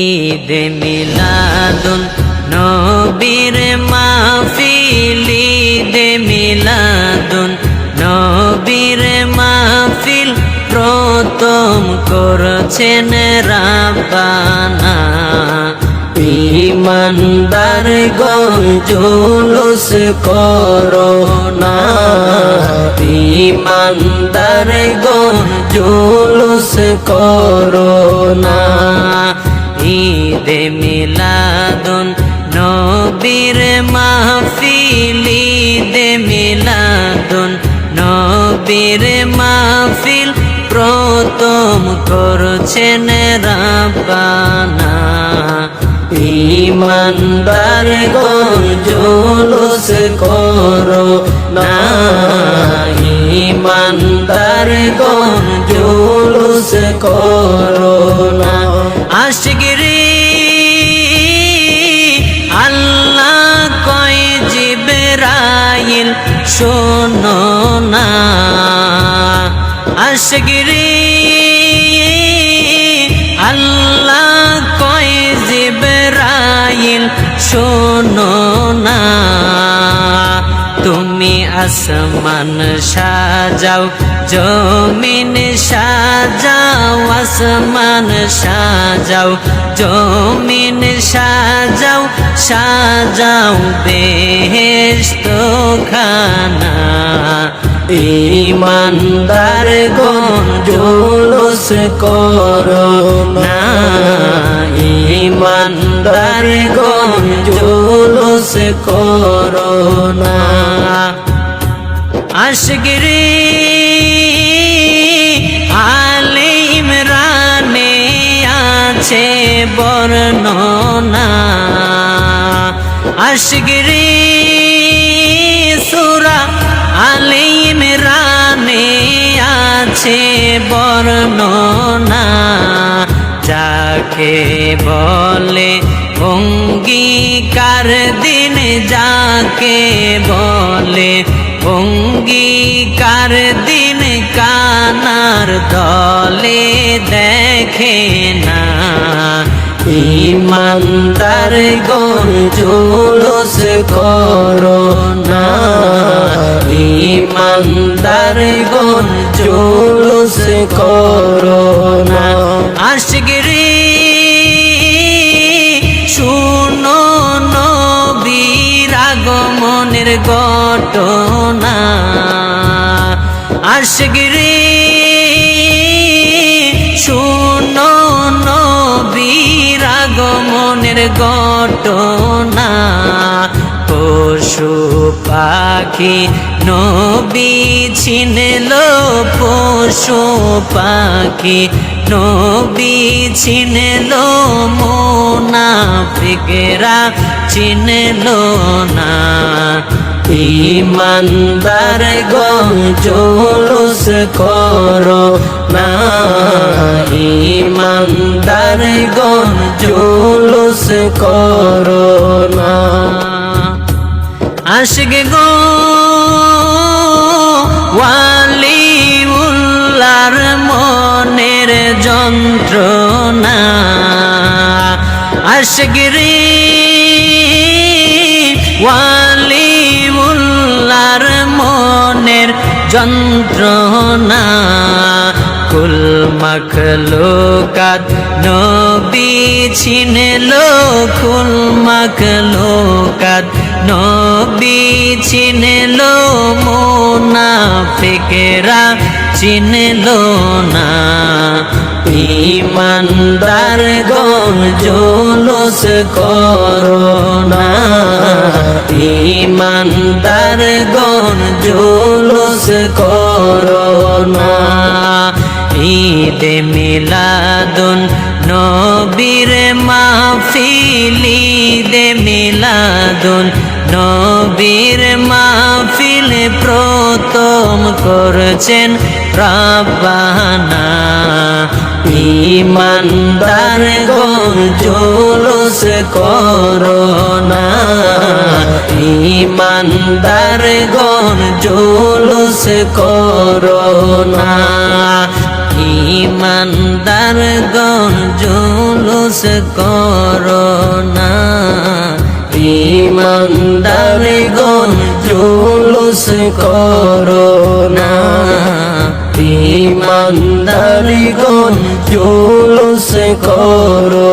ঈদ মিলাদুন নবীর মাহফিল, ঈদ মিলাদুন নবীর মাহফিল প্রথম করছেন রাব্বানা। ইমানদার গঞ্জুলুস করোনা ইমানদার গঞ্জুলুস করোনা ঈদে মিলাদুন নবীর মাহফিল ঈদে মিলাদুন নবীর মাহফিল প্রথম করছেন রাব্বানা। ইমানদার গঞ্জুলুস করো না। ইমানদার গঞ্জুলুস করো না। আশগিরি শোনো না আশগিরি আল্লাহ কয় জিবরাইল শোনো না। আসমান সাজাও, জমিন সাজাও, আসমান সাজাও, জমিন সাজাও সাজাও বেহেস্ত খানা ইমানদার গঞ্জুলুস করো ইমানদার গঞ্জুলুস করো না। আশগিরি আলে ইমরানে আছে বর্ণনা। আশগিরি সুরা আলে ইমরানে আছে বর্ণনা। যাকে বলে অঙ্গীকার দিন, যাকে বলে অঙ্গীকার দিন কানার দলে দেখে না। ইমানদার গঞ্জুলুস করো না। ইমানদার গঞ্জুলুস আগমনের ঘটনা। আশগিরি শুনো নবীর আগমনের ঘটনা। পশু পাখি নবী ছিনল পশু পাখি নবী ছিনল মোনাফিকেরা চিনল না ইমানদার গঞ্জুলুস করো না। ইমানদার গঞ্জুলুস করো না। আশিক গো ওয়ালি উল্লার মনের যন্ত্রণা। আশগিরি ওয়ালি যন্ত্রণা, কুল মখলুকাত নবী ছিনল কুল মখলুকাত নবী ছিনল মোনাফিকেরা চিনল না। ইমানদার গঞ্জুলুস করো না। ইমানদার গঞ্জুলুস করো না। ঈদ মিলাদুন নবীর মাহফিল, ঈদ মিলাদুন নবীর মাহফিল প্রথম করছেন রাব্বানা। ইমানদার গঞ্জুলুস করো না। ইমানদার গঞ্জুলুস করো না। ইমানদার গন জুলুস করোনা ইমানদার গন জুলুস করোনা ইমানদার গন জুলুস করোনা